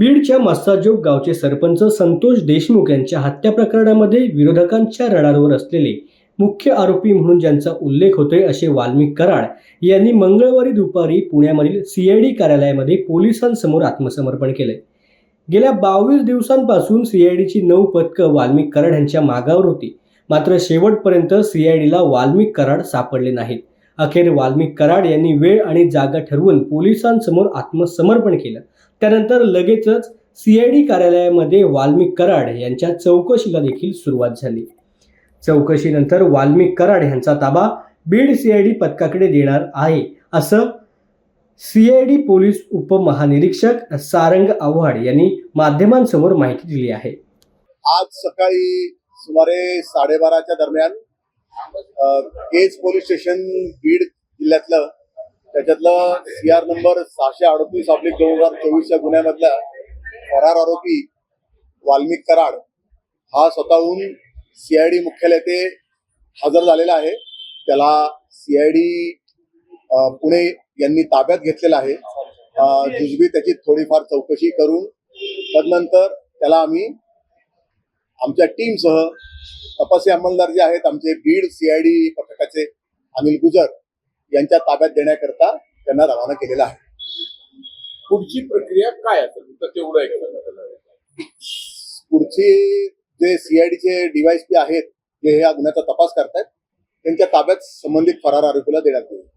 बीडच्या मस्साजोग गावचे सरपंच संतोष देशमुख यांच्या हत्या प्रकरणामध्ये विरोधकांच्या रडारवर असलेले मुख्य आरोपी म्हणून ज्यांचा उल्लेख होतोय असे वाल्मिक कराड यांनी मंगळवारी दुपारी पुण्यामधील सीआयडी कार्यालयामध्ये पोलिसांसमोर आत्मसमर्पण केले गेल्या बावीस दिवसांपासून सीआयडीची नऊ पथकं वाल्मिक कराड यांच्या मागावर होती. मात्र शेवटपर्यंत सीआयडीला वाल्मिक कराड सापडले नाहीत. अखेर वाल्मिक कराड यांनी वेळ आणि जागा ठरवून पोलिसांसमोर आत्मसमर्पण केलं. त्यानंतर लगेचच सीआयडी कार्यालयामध्ये वाल्मिक कराड यांच्या चौकशीला देखील सुरुवात झाली. चौकशीनंतर वाल्मिक कराड यांचा ताबा बीड सीआयडी पथकाकडे देणार आहे असं सीआयडी पोलीस उपमहानिरीक्षक सारंग आव्हाड यांनी माध्यमांसमोर माहिती दिली आहे. आज सकाळी सुमारे साडेबाराच्या दरम्यान केज पोलीस स्टेशन बीड जिल्ह्यातलं त्याच्यातलं सी आर नंबर सहाशे अडतीस ऑब्लिक दोन हजार चोवीसच्या गुन्ह्यामधला फरार आरोपी वाल्मिक कराड हा स्वतःहून सीआयडी मुख्यालय ते हजर झालेला आहे. त्याला सीआयडी पुणे यांनी ताब्यात घेतलेला आहे. जुजबी त्याची थोडीफार चौकशी करून तदनंतर त्याला आम्ही आमच्या टीमसह तपासी अंमलदार जे आहेत आमचे बीड सीआयडी पथकाचे अनिल गुजर यांच्या ताब्यात देण्याकरता त्यांना रवाना केलेला आहे. पुढची प्रक्रिया काय असेल? तर तेवढं एक. पुढचे जे सीआयडीचे डीवायस पी आहेत जे ह्या गुन्ह्याचा तपास करतायत त्यांच्या ताब्यात संबंधित फरार आरोपीला देण्यात येईल.